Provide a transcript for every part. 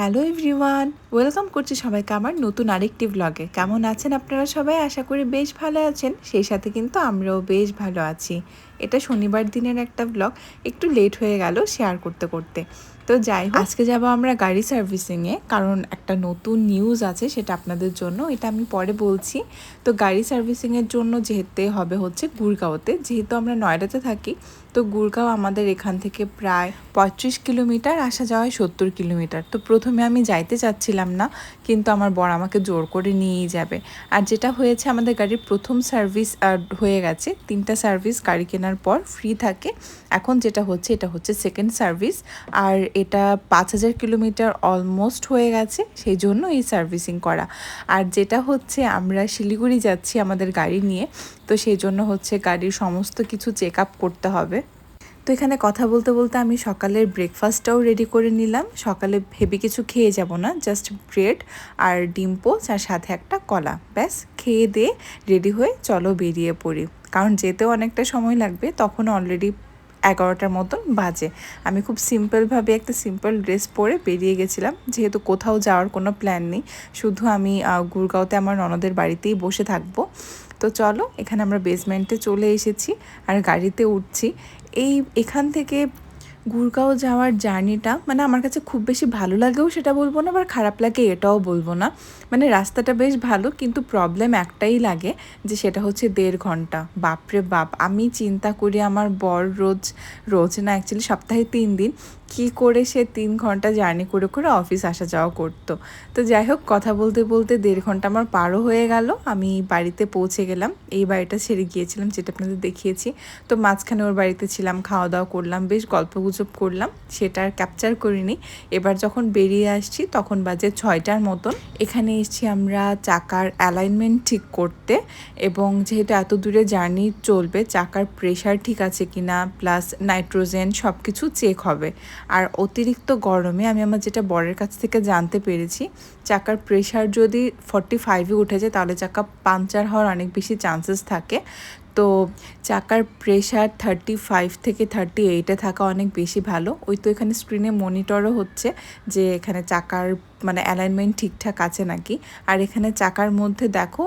Hello everyone, welcome করছি সবাইকে আমার নতুন আরেকটি ব্লগে কেমন আছেন আপনারা সবাই? আশা করি বেশ ভালো আছেন। সেই সাথে কিন্তু আমরাও বেশ ভালো আছি। এটা শনিবার দিনের একটা ব্লগ একটু লেট হয়ে গেল শেয়ার করতে করতে। তো যাই হোক। আজকে যাব আমরা গাড়ি সার্ভিসিংয়ে কারণ একটা নতুন নিউজ আছে সেটা আপনাদের জন্য, এটা আমি পরে বলছি। তো গাড়ি সার্ভিসিংয়ের জন্য যেতে হবে হচ্ছে গুড়গাঁওতে যেহেতু আমরা নয়ডাতে থাকি, তো গুড়গাঁও আমাদের এখান থেকে প্রায় পঁয়ত্রিশ কিলোমিটার, আসা যাওয়ায় সত্তর কিলোমিটার। তো প্রথমে আমি যাইতে চাচ্ছিলাম না, কিন্তু আমার বর আমাকে জোর করে নিয়েই যাবে। আর যেটা হয়েছে, আমাদের গাড়ির প্রথম সার্ভিস হয়ে গেছে, তিনটা সার্ভিস, গাড়ি কেনার পর ফ্রি থাকে। এখন যেটা হচ্ছে, এটা হচ্ছে সেকেন্ড সার্ভিস আর এটা পাঁচ হাজার কিলোমিটার অলমোস্ট হয়ে গেছে সেই জন্য এই সার্ভিসিং করা। আর যেটা হচ্ছে, আমরা শিলিগুড়ি যাচ্ছি আমাদের গাড়ি নিয়ে, তো সেই জন্য হচ্ছে গাড়ির সমস্ত কিছু চেক আপ করতে হবে। তো এখানে কথা বলতে বলতে আমি সকালের ব্রেকফাস্টটাও রেডি করে নিলাম। সকালে হেভি কিছু খেয়ে যাব না জাস্ট ব্রেড আর ডিম আর সাথে একটা কলা। ব্যাস, খেয়ে দিয়ে রেডি হয়ে চলো বেরিয়ে পড়ি। কারণ যেতেও অনেকটা সময় লাগবে তখন অলরেডি এগারোটার মতন বাজে। আমি খুব সিম্পলভাবে একটা সিম্পল ড্রেস পরে বেরিয়ে গেছিলাম। যেহেতু কোথাও যাওয়ার কোনো প্ল্যান নেই, শুধু আমি গুরগাঁওতে আমার ননদের বাড়িতেই বসে থাকব। তো চলো, এখানে আমরা বেসমেন্টে চলে এসেছি আর গাড়িতে উঠছি। এই, এখান থেকে গুরগাঁও যাওয়ার জার্নিটা মানে আমার কাছে খুব বেশি ভালো লাগেও সেটা বলব না, আবার খারাপ লাগে এটাও বলব না। মানে রাস্তাটা বেশ ভালো, কিন্তু প্রবলেম একটাই লাগে যে সেটা হচ্ছে দেড় ঘণ্টা। বাপরে বাপ, আমি চিন্তা করি আমার বর রোজ রোজ না অ্যাকচুয়ালি সপ্তাহে তিন দিন। কি করে সে তিন ঘণ্টা জার্নি করে করে অফিস আসা যাওয়া করতো। তো যাই হোক, কথা বলতে বলতে দেড় ঘণ্টা আমার পারও হয়ে গেল। আমি বাড়িতে পৌঁছে গেলাম। এই বাড়িটা ছেড়ে গিয়েছিলাম যেটা আপনাদের দেখিয়েছি। তো মাঝখানে ওর বাড়িতে ছিলাম খাওয়া দাওয়া করলাম, বেশ গল্প গুজব করলাম। সেটা আর ক্যাপচার করিনি। এবার যখন বেরিয়ে আসছি, তখন বাজে ছয়টার মতন। এখানে এসছি আমরা চাকার অ্যালাইনমেন্ট ঠিক করতে এবং যেহেতু এত দূরে জার্নি চলবে, চাকার প্রেশার ঠিক আছে কিনা প্লাস নাইট্রোজেন সব কিছু চেক হবে। আর অতিরিক্ত গরমে আমি আমার যেটা বরের কাছ থেকে জানতে পেরেছি, চাকার প্রেশার যদি ফর্টি ফাইভে উঠে যায়, তাহলে চাকা পাংচার হওয়ার অনেক বেশি চান্সেস থাকে। তো চাকার প্রেশার থার্টি ফাইভ থেকে থার্টি এইটে থাকা অনেক বেশি ভালো। ওই তো এখানে স্ক্রিনে মনিটরও হচ্ছে যে এখানে চাকার মানে অ্যালাইনমেন্ট ঠিকঠাক আছে নাকি? আর এখানে চাকার মধ্যে দেখো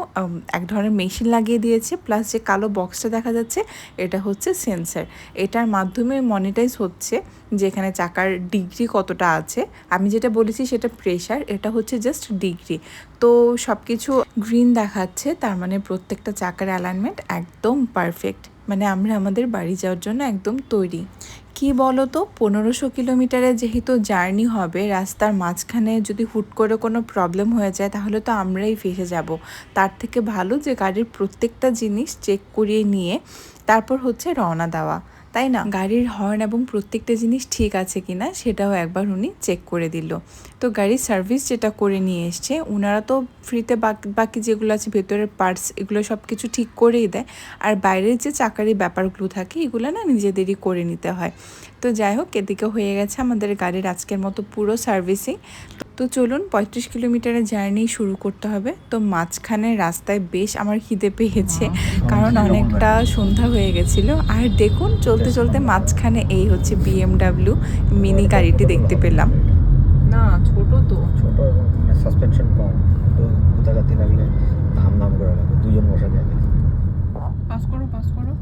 এক ধরনের মেশিন লাগিয়ে দিয়েছে প্লাস যে কালো বক্সটা দেখা যাচ্ছে, এটা হচ্ছে সেন্সার এটার মাধ্যমে মনিটাইজ হচ্ছে যে এখানে চাকার ডিগ্রি কতটা আছে। আমি যেটা বলেছি সেটা প্রেশার এটা হচ্ছে জাস্ট ডিগ্রি তো সব কিছু গ্রিন দেখাচ্ছে, তার মানে প্রত্যেকটা চাকার অ্যালাইনমেন্ট একদম পারফেক্ট মানে আমরা আমাদের বাড়ি যাওয়ার জন্য একদম তৈরি। কি বলো তো পনেরোশো কিলোমিটারে যেহেতু জার্নি হবে, রাস্তার মাঝখানে যদি হুট করে কোনো প্রবলেম হয়ে যায়, তাহলে তো আমরাই ফেসে যাব। তার থেকে ভালো যে গাড়ির প্রত্যেকটা জিনিস চেক করিয়ে নিয়ে, তারপর হচ্ছে রওনা দেওয়া। তাই না? গাড়ির হর্ন এবং প্রত্যেকটা জিনিস ঠিক আছে কিনা সেটাও একবার উনি চেক করে দিল। তো গাড়ির সার্ভিস যেটা করে নিয়ে এসছে ওনারা তো ফ্রিতে বাকি যেগুলো আছে, ভেতরের পার্টস এগুলো সব কিছু ঠিক করেই দেয়। আর বাইরের যে চাকারি ব্যাপারগুলো থাকে, এগুলো না নিজেদেরই করে নিতে হয়। তো যাই হোক, এদিকে হয়ে গেছে আমাদের গাড়ির আজকের মতো পুরো সার্ভিসিং তো চলুন পঁয়ত্রিশ কিলোমিটারের জার্নি শুরু করতে হবে। তো মাঝখানে রাস্তায় বেশ আমার খিদে পেয়েছে কারণ অনেকটা সন্ধ্যা হয়ে গেছিল। আর দেখুন চলতে চলতে মাঝখানে এই হচ্ছে বিএমডাব্লিউ মিনি গাড়িটি দেখতে পেলাম। না ছোট তো। ছোট সাসপেনশন কম। তো লাগলে ধাম ধাম করে লাগবে দুজন বসা যাবে পাস করো পাস করো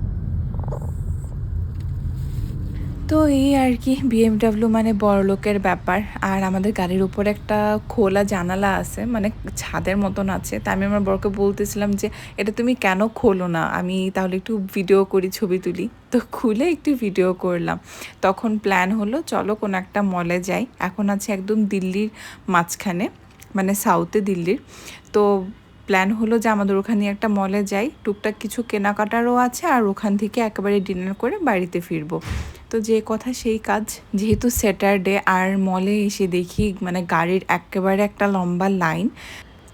তো এই আর কি বিএমডাব্লিউ মানে বড় লোকের ব্যাপার। আর আমাদের গাড়ির উপর একটা খোলা জানালা আছে মানে ছাদের মতন আছে। তা আমি আমার বরকে বলতেছিলাম যে, এটা তুমি কেন খোলো না? আমি তাহলে একটু ভিডিও করি, ছবি তুলি। তো খুলে একটু ভিডিও করলাম। তখন প্ল্যান হলো, চলো কোনো একটা মলে যাই। এখন আছে একদম দিল্লির মাঝখানে মানে সাউথে দিল্লির। তো প্ল্যান হলো যে আমাদের ওখানে একটা মলে যাই। টুকটাক কিছু কেনাকাটারও আছে, আর ওখান থেকে একেবারে ডিনার করে বাড়িতে ফিরবো। তো যে কথা সেই কাজ। যেহেতু স্যাটারডে আর মলে এসে দেখি মানে গাড়ির একেবারে একটা লম্বা লাইন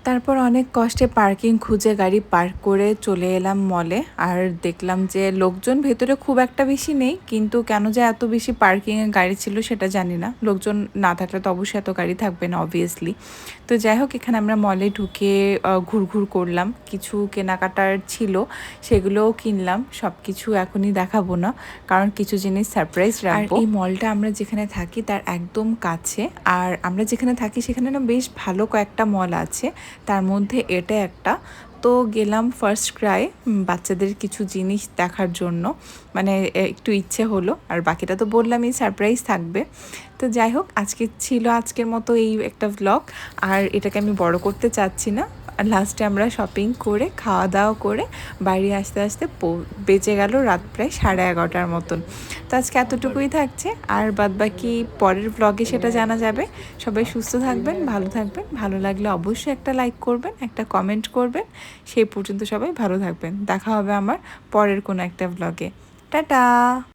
তারপর অনেক কষ্টে পার্কিং খুঁজে গাড়ি পার্ক করে চলে এলাম মলে। আর দেখলাম যে লোকজন ভেতরে খুব একটা বেশি নেই কিন্তু কেন যে এত বেশি পার্কিংয়ে গাড়ি ছিল সেটা জানি না। লোকজন না থাকলে তো অবশ্যই এত গাড়ি থাকবে না অবভিয়াসলি তো যাই হোক এখানে আমরা মলে ঢুকে ঘুরঘুর করলাম। কিছু কেনাকাটার ছিল সেগুলোও কিনলাম। সব কিছু এখনই দেখাবো না কারণ কিছু জিনিস সারপ্রাইজ রাখব। এই মলটা আমরা যেখানে থাকি তার একদম কাছে। আর আমরা যেখানে থাকি সেখানে না বেশ ভালো কয়েকটা মল আছে। তার মধ্যে এটা একটা। তো গেলাম ফার্স্ট ক্রাই বাচ্চাদের কিছু জিনিস দেখার জন্য। মানে একটু ইচ্ছে হলো, আর বাকিটা তো বললামই সারপ্রাইজ থাকবে। তো যাই হোক, আজকে ছিল আজকের মতো এই একটা ভ্লগ আর এটাকে আমি বড় করতে চাচ্ছি না। লাস্টে আমরা শপিং করে খাওয়া দাওয়া করে বাড়ি আসতে আসতে বেজে গেল রাত প্রায় সাড়ে এগারোটার মতন। তো আজকে এতটুকুই থাকছে। আর বাদ বাকি পরের ভ্লগে সেটা জানা যাবে। সবাই সুস্থ থাকবেন, ভালো থাকবেন। ভালো লাগলে অবশ্যই একটা লাইক করবেন, একটা কমেন্ট করবেন। সেই পর্যন্ত সবাই ভালো থাকবেন। দেখা হবে আমার পরের কোনো একটা ভ্লগে টাটা!